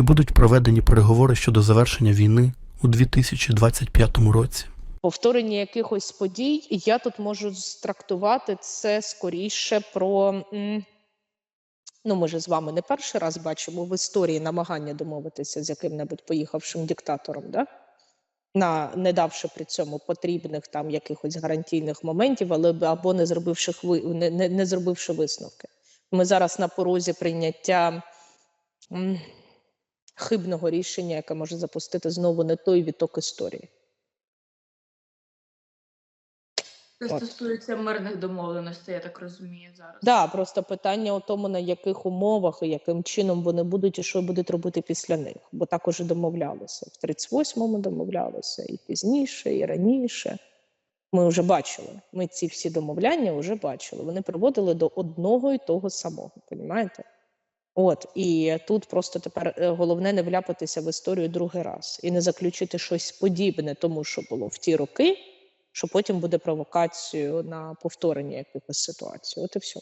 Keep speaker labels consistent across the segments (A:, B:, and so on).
A: Чи будуть проведені переговори щодо завершення війни у 2025 році?
B: повторення якихось подій, я тут можу трактувати це скоріше про. Ну, ми ж з вами не перший раз бачимо в історії намагання домовитися з яким-небудь поїхавшим диктатором, да? на не давши при цьому потрібних там якихось гарантійних моментів, але або не зробивши ви не, не, не зробивши висновки. Ми зараз на порозі прийняття хибного рішення, яке може запустити знову не той віток історії.
C: Це
B: От.
C: стосується мирних домовленостей, я так розумію зараз.
B: Да, просто питання у тому, на яких умовах і яким чином вони будуть, і що будуть робити після них. Бо також і домовлялися. В 38-му домовлялися, і пізніше, і раніше. Ми вже бачили. Ми ці всі домовляння вже бачили. Вони приводили до одного і того самого, понімаєте? От і тут просто тепер е, головне не вляпатися в історію другий раз і не заключити щось подібне тому, що було в ті роки, що потім буде провокацією на повторення якихось ситуацій. От і все.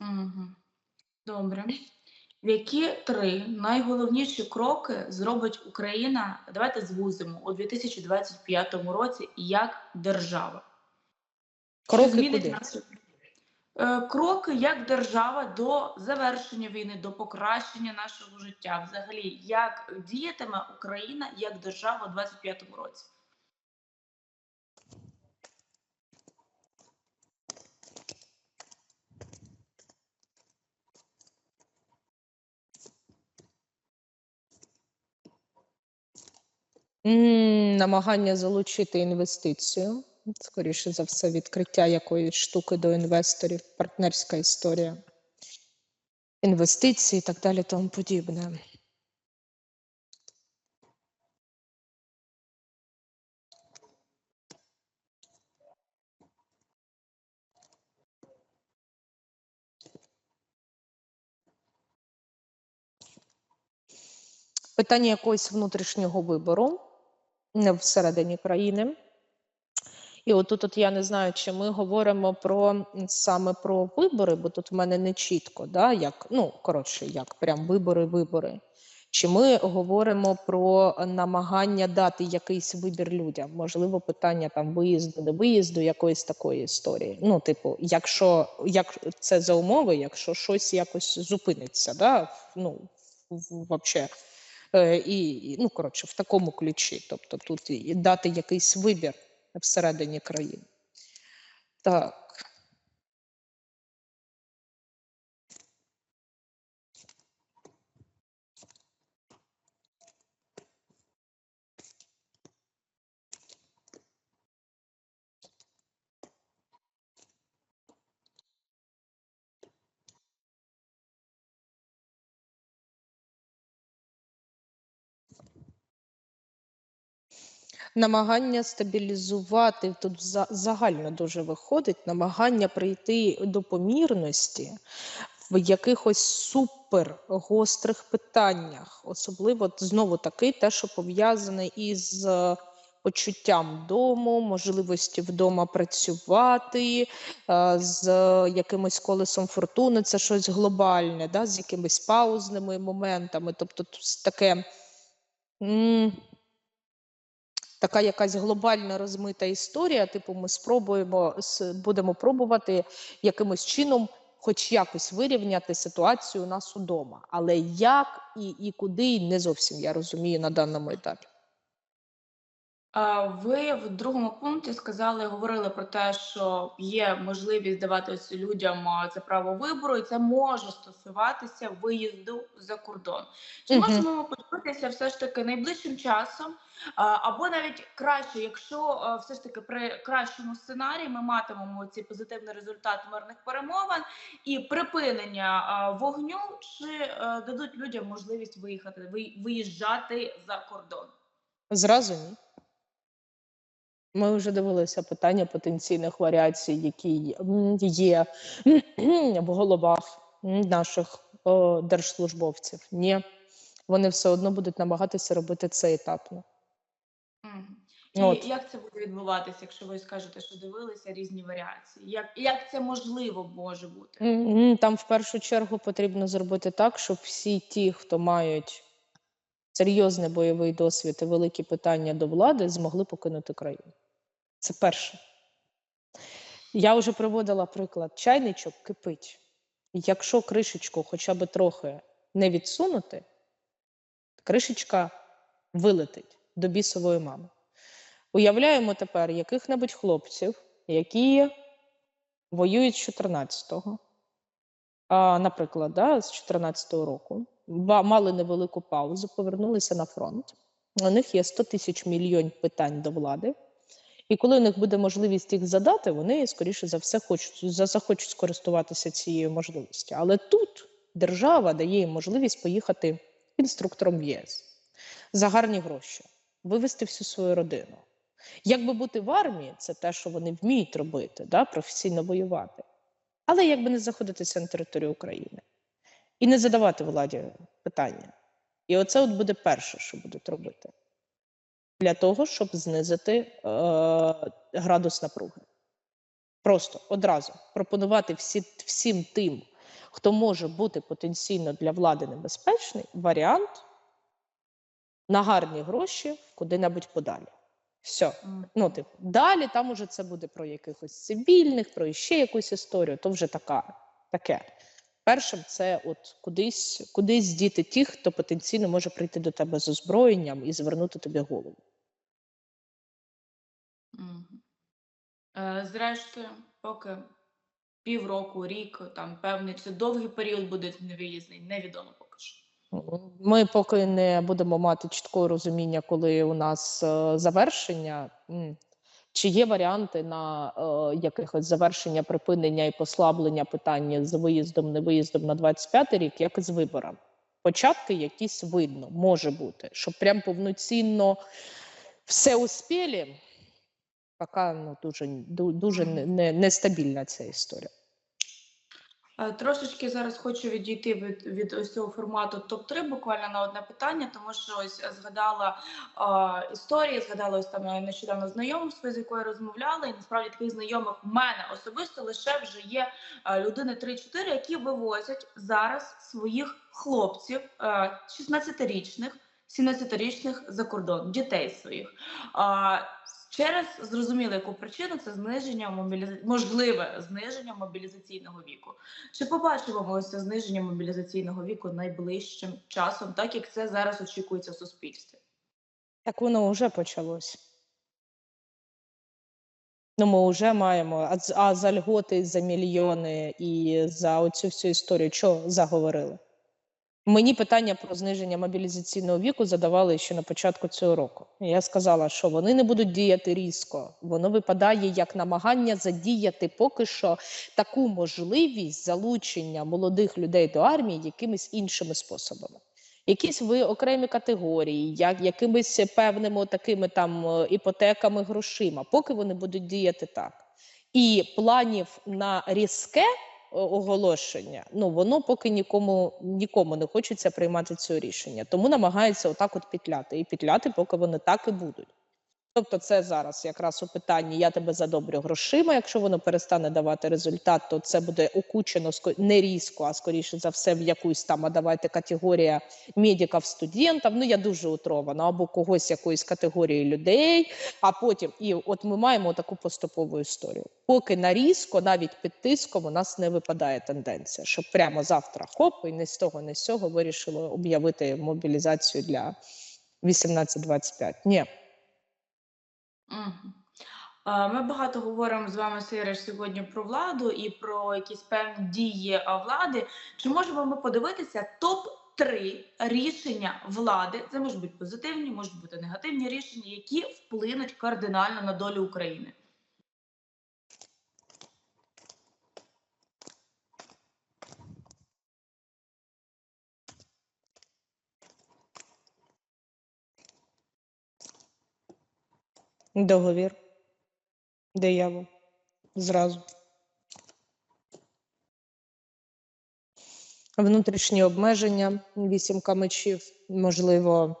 C: Угу. Добре. Які три найголовніші кроки зробить Україна? Давайте звузимо у 2025 році як держава.
B: Кроки куди?
C: Е, Кроки як держава до завершення війни, до покращення нашого життя. Взагалі, як діятиме Україна як держава у 2025 році?
B: Намагання залучити інвестицію. Скоріше за все, відкриття якоїсь штуки до інвесторів, партнерська історія. Інвестиції і так далі, тому подібне. Питання якогось внутрішнього вибору всередині країни. І отут от я не знаю, чи ми говоримо про саме про вибори, бо тут в мене не чітко, да, як, ну, коротше, як прям вибори, вибори. Чи ми говоримо про намагання дати якийсь вибір людям? Можливо, питання там виїзду, не виїзду, якоїсь такої історії. Ну, типу, якщо як це за умови, якщо щось якось зупиниться, да, ну, вообще. Е, і, ну, коротше, в такому ключі. Тобто тут дати якийсь вибір всередині країни. Так. Намагання стабілізувати тут загально дуже виходить, намагання прийти до помірності в якихось супер гострих питаннях, особливо знову таки те, що пов'язане із е, почуттям дому, можливості вдома працювати, е, з якимось колесом фортуни, це щось глобальне, да, з якимись паузними моментами. Тобто таке. Така якась глобальна розмита історія. Типу, ми спробуємо будемо пробувати якимось чином, хоч якось вирівняти ситуацію у нас удома. Але як і, і куди не зовсім я розумію на даному етапі.
C: Ви в другому пункті сказали, говорили про те, що є можливість давати людям це право вибору, і це може стосуватися виїзду за кордон. Чи
B: Мгм.
C: можемо подивитися все ж таки найближчим часом, або навіть краще, якщо все ж таки при кращому сценарії ми матимемо цей позитивний результат мирних перемовин і припинення вогню, чи дадуть людям можливість виїхати, ви- виїжджати за кордон?
B: Зразу ні. Ми вже дивилися питання потенційних варіацій, які є в головах наших о, держслужбовців. Ні, вони все одно будуть намагатися робити це етапно.
C: І
B: От.
C: як це буде відбуватися, якщо ви скажете, що дивилися різні варіації? Як, як це можливо може бути?
B: Там в першу чергу потрібно зробити так, щоб всі ті, хто мають серйозний бойовий досвід і великі питання до влади, змогли покинути країну. Це перше. Я вже приводила приклад: чайничок кипить. Якщо кришечку хоча б трохи не відсунути, кришечка вилетить до бісової мами. Уявляємо тепер яких-небудь хлопців, які воюють з 14-го, а, наприклад, да, з 14-го року, мали невелику паузу, повернулися на фронт. У них є 100 тисяч мільйон питань до влади. І коли у них буде можливість їх задати, вони, скоріше за все, хочуть, захочуть скористуватися цією можливістю. Але тут держава дає їм можливість поїхати інструктором в ЄС за гарні гроші, вивезти всю свою родину. Якби бути в армії, це те, що вони вміють робити, да, професійно воювати. Але якби не знаходитися на території України і не задавати владі питання. І оце от буде перше, що будуть робити для того, щоб знизити е, градус напруги. Просто одразу пропонувати всі, всім тим, хто може бути потенційно для влади небезпечний, варіант на гарні гроші куди-небудь подалі. Все. Ну, типу, далі там уже це буде про якихось цивільних, про ще якусь історію, то вже така, таке. Першим це от кудись, кудись діти тих, хто потенційно може прийти до тебе з озброєнням і звернути тобі голову.
C: Е, Зрештою, поки півроку, рік, там певний чи довгий період буде невиїзний, невідомо поки що.
B: Ми поки не будемо мати чіткого розуміння, коли у нас е, завершення. Чи є варіанти на е, якихось завершення, припинення і послаблення питання з виїздом, не виїздом на 25 рік, як з виборами? Початки якісь видно, може бути, щоб прям повноцінно все успіли, поки ну, дуже, дуже нестабільна не- не- ця історія.
C: Е, Трошечки зараз хочу відійти від, від ось цього формату топ-3 буквально на одне питання, тому що ось згадала е, історії, згадала ось там е, нещодавно знайомство, з якою розмовляла, і насправді таких знайомих в мене особисто лише вже є е, людини 3-4, які вивозять зараз своїх хлопців е, 16-річних, 17-річних за кордон, дітей своїх. А, Через зрозуміло, яку причину це зниження мобіліза... можливе зниження мобілізаційного віку. Чи побачимо ми ось це зниження мобілізаційного віку найближчим часом, так як це зараз очікується в суспільстві?
B: Так воно вже почалось. Ну, ми вже маємо, а, а за льготи, за мільйони і за оцю всю історію, що заговорили? Мені питання про зниження мобілізаційного віку задавали ще на початку цього року. Я сказала, що вони не будуть діяти різко. Воно випадає як намагання задіяти поки що таку можливість залучення молодих людей до армії якимись іншими способами. Якісь ви окремі категорії, як якимись певними такими там е, іпотеками, грошима, поки вони будуть діяти так. І планів на різке оголошення, ну воно поки нікому нікому не хочеться приймати це рішення. Тому намагаються отак от петляти. І петляти, поки вони так і будуть. Тобто, це зараз якраз у питанні я тебе задобрю грошима. Якщо воно перестане давати результат, то це буде окучено не різко, а скоріше за все, в якусь там, а давайте категорія медиків, студентів. Ну я дуже утрована, або когось якоїсь категорії людей. А потім, і от ми маємо таку поступову історію. Поки на різко, навіть під тиском, у нас не випадає тенденція, що прямо завтра хоп, і не з того, не з цього вирішили об'явити мобілізацію для 18-25. Ні.
C: Ми багато говоримо з вами, Сириш, сьогодні про владу і про якісь певні дії е, влади. Чи можемо ми подивитися топ 3 рішення влади? Це можуть бути позитивні, можуть бути негативні рішення, які вплинуть кардинально на долю України.
B: Договір. Диявол. Зразу. Внутрішні обмеження, вісімка мечів, можливо,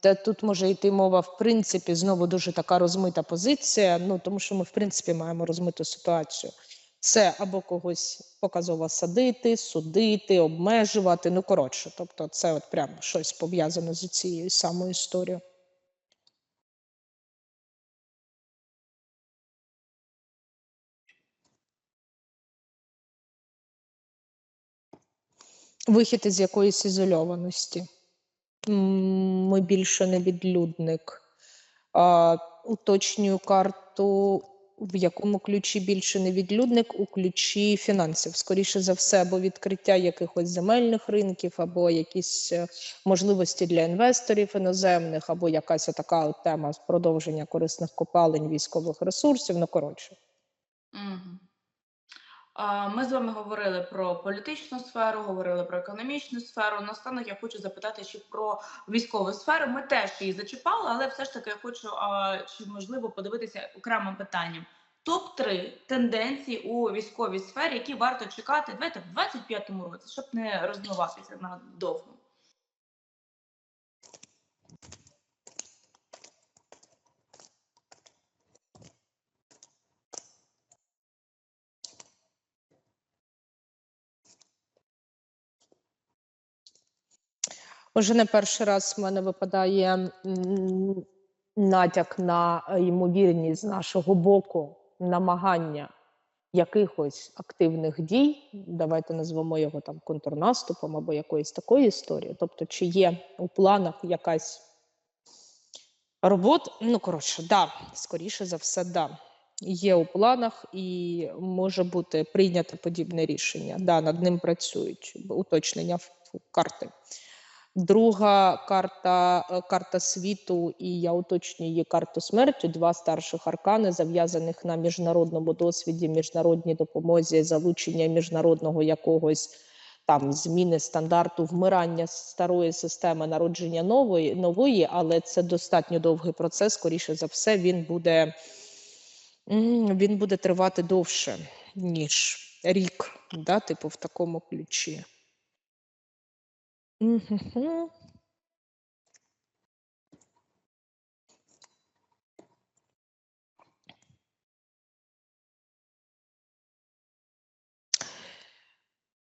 B: Та тут може йти мова, в принципі, знову дуже така розмита позиція. Ну тому що ми, в принципі, маємо розмиту ситуацію. Це або когось показово садити, судити, обмежувати. Ну коротше, тобто, це от прямо щось пов'язане з цією самою історією. Вихід із якоїсь ізольованості. Ми більше не відлюдник. А, уточнюю карту, в якому ключі більше не відлюдник, у ключі фінансів. Скоріше за все, або відкриття якихось земельних ринків, або якісь е, можливості для інвесторів іноземних, або якась така тема з продовження корисних копалень військових ресурсів. Ну коротше.
C: Мгм. Ми з вами говорили про політичну сферу, говорили про економічну сферу. Наостанок я хочу запитати ще про військову сферу. Ми теж її зачіпали, але все ж таки я хочу чи можливо подивитися окремим питанням. Топ 3 тенденції у військовій сфері, які варто чекати давайте в 25-му році, щоб не розмиватися надовго.
B: Уже не перший раз в мене випадає натяк на ймовірність з нашого боку намагання якихось активних дій. Давайте назвемо його там контрнаступом або якоюсь такою історією. Тобто, чи є у планах якась робота? Ну, коротше, да, скоріше за все, да. Є у планах і може бути прийнято подібне рішення. Да, над ним працюють уточнення карти. Друга карта е, карта світу, і я уточнюю її карту смерті. Два старших аркани, зав'язаних на міжнародному досвіді, міжнародній допомозі, залучення міжнародного якогось там зміни стандарту вмирання старої системи народження нової, нової, але це достатньо довгий процес. Скоріше за все, він буде, він буде тривати довше, ніж рік, да, типу в такому ключі.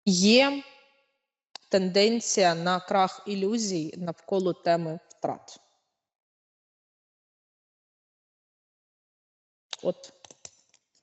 B: Є тенденція на крах ілюзій навколо теми втрат. От